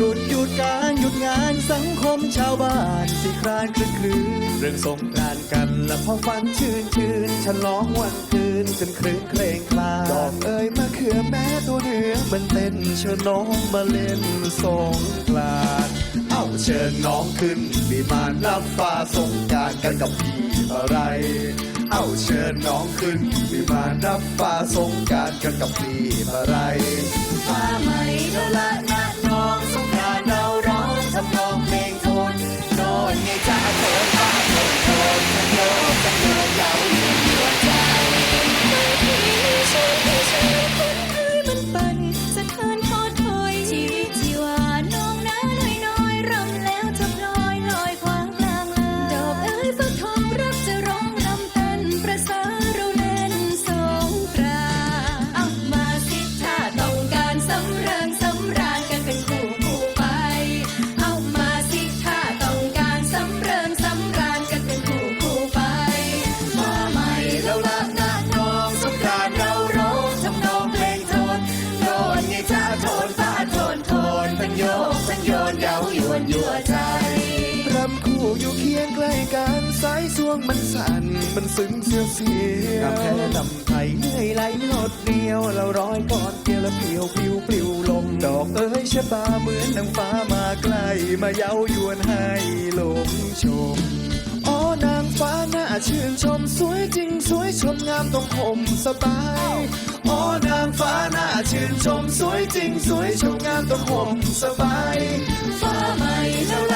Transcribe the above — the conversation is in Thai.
รุดหยุดการหยุดงานสังคมชาวบ้านสิครานคลึกคลืนเรื่องสงกรานต์กันและพอฝันชื่นชื่นฉลองวันคืนจนครื้นเครงคลาดอกเอ่ยมะเขือแม้ตัวเหนือมันเต้นเชิญน้องมาเล่นสงกรานต์เอ้าเชิญน้องขึ้นมีมานรับฟ้าสงกรารกันกับพี่อะไร เอ้าเชิญน้องขึ้นมีมานรับฟ้าสงกรารกันกับพี่อะไร ฟ้าใหม่ละละน จ้าโทนฟ้าโทนโทนฉันโยก ยาวยวนยั่วใจรำคู่อยู่เคียงใกล้กันสายสวงมันสั่นมันซึ้งเสียวเสียวกำแค่ลำไทยเหนื่อยไหลหลดเดียวเราร้อยก่อนเกลียวแล้วเปลี่ยวปลิวปลิวลมดอกเอ้ยชะบาเหมือนนางฟ้ามาใกล้มาเย้ายวนให้หลงชมอ๋อนางฟ้าน่าชื่นชมสวยจริงสวยชมงามต้องผมสบาย อ๋อนางฟ้าน่าชื่นชมสวยจริงสวยชมงามต้องห่มสบาย ฟ้าใหม่แล้ว